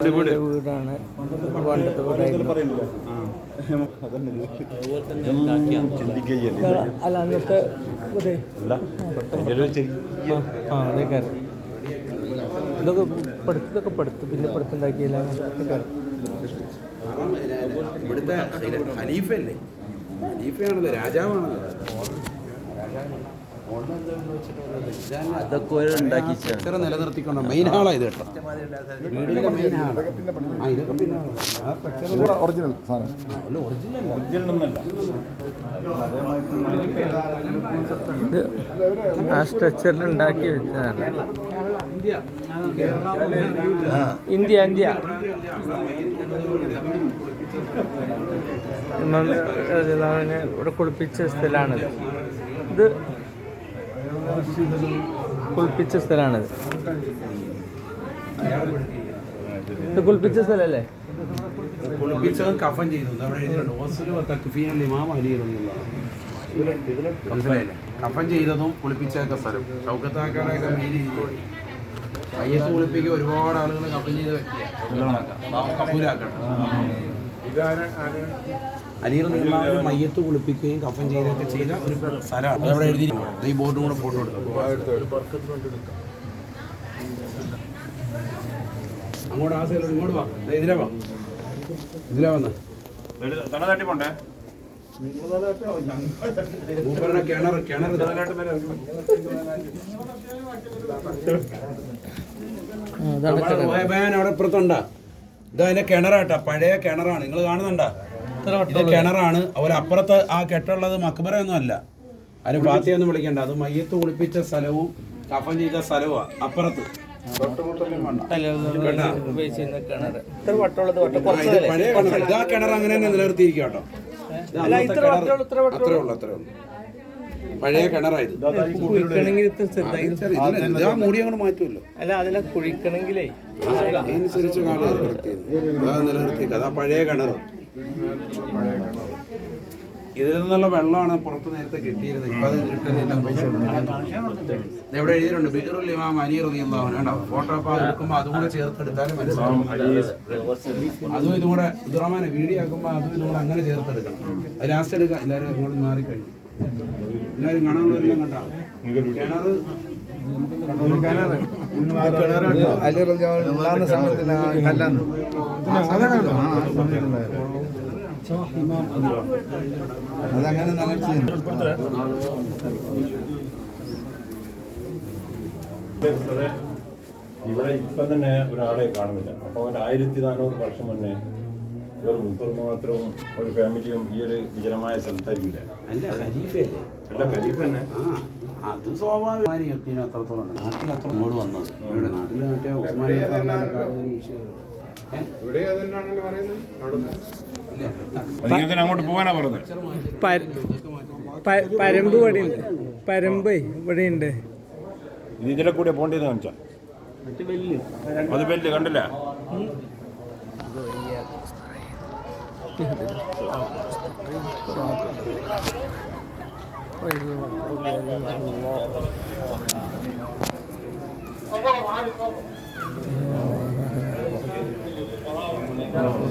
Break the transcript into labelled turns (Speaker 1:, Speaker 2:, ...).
Speaker 1: വീടാണ് പണ്ടത്തെ വീടായിരുന്നു. അല്ല അന്നത്തെ ഇതൊക്കെ പഠിത്തതൊക്കെ പഠിത്തു പിന്നെ പഠിത്തണ്ടാക്കിയില്ല
Speaker 2: ഇവിടുത്തെ ഖലീഫയല്ലേ ഖലീഫയാണല്ലോ രാജാവാണല്ലോ.
Speaker 3: അതൊക്കെ ഓരോ ഉണ്ടാക്കി
Speaker 2: ഇത്ര നിലനിർത്തിക്കൊണ്ട? മെയിൻ ഇത് കേട്ടോ. വീടിന്റെ മെയിൻ ഇതൊക്കെ പിന്നെ
Speaker 4: ഒറിജിനൽ സാധനം
Speaker 1: ആ സ്ട്രക്ചറിൽ ഉണ്ടാക്കി വെച്ചതാണ്. India India. ഇവിടെ കുളിപ്പിച്ച സ്ഥലമാണിത്. ഇത് കുളിപ്പിച്ച സ്ഥലമാണത്. ഇത് കുളിപ്പിച്ച സ്ഥലല്ലേ
Speaker 2: കുളിപ്പിച്ചതും കഫൻ ചെയ്തു മനസ്സിലായില്ലേ കഫൻ ചെയ്തതും കുളിപ്പിച്ചതൊക്കെ സ്ഥലം. ചൗക്കത്താക്കാനൊക്കെ മെയിൻ മയ്യത്ത് കുളിപ്പിക്കുക ഒരുപാട് ആളുകൾ കഫൻ ചെയ്ത് വെക്കുക. നിർമ്മാണം മയ്യത്ത് കുളിപ്പിക്കുകയും കഫൻ ചെയ്യുകയൊക്കെ ചെയ്ത ഒരു സ്ഥലമാണ്. അതവിടെ എഴുതിയിരിക്കും ഈ ബോർഡും കൂടെ ഫോട്ടോ എടുക്കാം അങ്ങോട്ട് ആ സൈഡിലോട്ട് ഇങ്ങോട്ട് വാ. ദേ ഇതിലെ വാ. ഇതിലാ വന്ന്. മൂപ്പരുടെ കിണർ കിണർ അവിടെ ബാൻ അവിടെ ഇപ്പുറത്തുണ്ടാ. ഇത് അതിന്റെ കിണറാട്ടാ പഴയ കിണറാണ്. നിങ്ങൾ കാണുന്നുണ്ട? ഇത് കിണറാണ്. അതുപോലെ അപ്പുറത്ത് ആ കെട്ടുള്ളത് മക്ബറയൊന്നും അല്ല. അതിന് ഫാത്തിയൊന്നും വിളിക്കണ്ട. അത് മയ്യത്ത് കുളിപ്പിച്ച സ്ഥലവും കഫൻ ചെയ്ത സ്ഥലവുമാണ് അപ്പുറത്ത്. പഴയ കിണർ ഇത് ആ കിണർ അങ്ങനെ തന്നെ നിലനിർത്തിയിരിക്കും കേട്ടോ. അത്രേ ഉള്ളൂ അത്രേ ഉള്ളൂ. പഴയ കിണറായത് ആ മൂടി അങ്ങോട്ട് മാറ്റുമല്ലോ.
Speaker 1: അല്ല കുഴിക്കണമെങ്കിലേ.
Speaker 2: അതനുസരിച്ച് കാലം നിലനിർത്തിയത് അത് നിലനിർത്തിയത് അതാ പഴയ കിണർ ഇതിൽ നിന്നുള്ള വെള്ളമാണ് പുറത്ത് നേരത്തെ കിട്ടിയിരുന്നത്. ഇപ്പൊ അത് കിട്ടുന്നില്ല എവിടെ എഴുതിയിട്ടുണ്ട് ബീറുൽ ഇമാം അലി അൻഹു കണ്ടോ ഫോട്ടോ അപ്പോൾ എടുക്കുമ്പോൾ അതും കൂടെ ചേർത്തെടുത്താലും മനസ്സിലാവും. അതും ഇതും കൂടെ ഇതുറമാനെ വീഡിയോ ആക്കുമ്പോൾ അതും ഇതും കൂടെ അങ്ങനെ ചേർത്തെടുക്കണം. ലാസ്റ്റ് എടുക്കാം എല്ലാവരും അങ്ങോട്ട് മാറിക്കഴിഞ്ഞു എല്ലാവരും കാണാനുള്ളതെല്ലാം കണ്ടാ? കിണറ്
Speaker 4: സമയത്ത് കല്ലാന്ന്. അതങ്ങനെ നല്ല
Speaker 5: ഇവിടെ ഇപ്പം തന്നെ ഒരാളെ കാണുന്നില്ല. അപ്പോൾ ഒരു ആയിരത്തി നാനൂറ് വർഷം മുന്നേ ഒരു മുപ്പത് മാത്രവും ഒരു ഫാമിലിയും ഈ ഒരു വിജനമായ സ്ഥലത്തായിരിക്കില്ല?
Speaker 2: അല്ല
Speaker 5: ഖലീഫ് തന്നെ.
Speaker 2: അത് സ്വാഭാവികമായി യക്കീന് അത്രത്തോളം ഉണ്ട് നാട്ടിൽ അത്ര ഇങ്ങോട്ട് വന്നത്. ഇവിടെ നാട്ടിൽ മറ്റേ ഉസ്മാനിയ കാലഘട്ടത്തിലൊക്കെ പറയുന്നത്?
Speaker 5: നിങ്ങൾക്ക് അങ്ങോട്ട് പോകാനാ പറഞ്ഞത്.
Speaker 1: പരമ്പ് ഇവിടെ ഉണ്ട്. പരമ്പ് ഇവിടെ ഉണ്ട്.
Speaker 5: ഇത് ഇതിലെ കൂടെ പോണ്ടേന്ന് കാണിച്ചാ? അത് ബെല്ല് കണ്ടില്ല? No.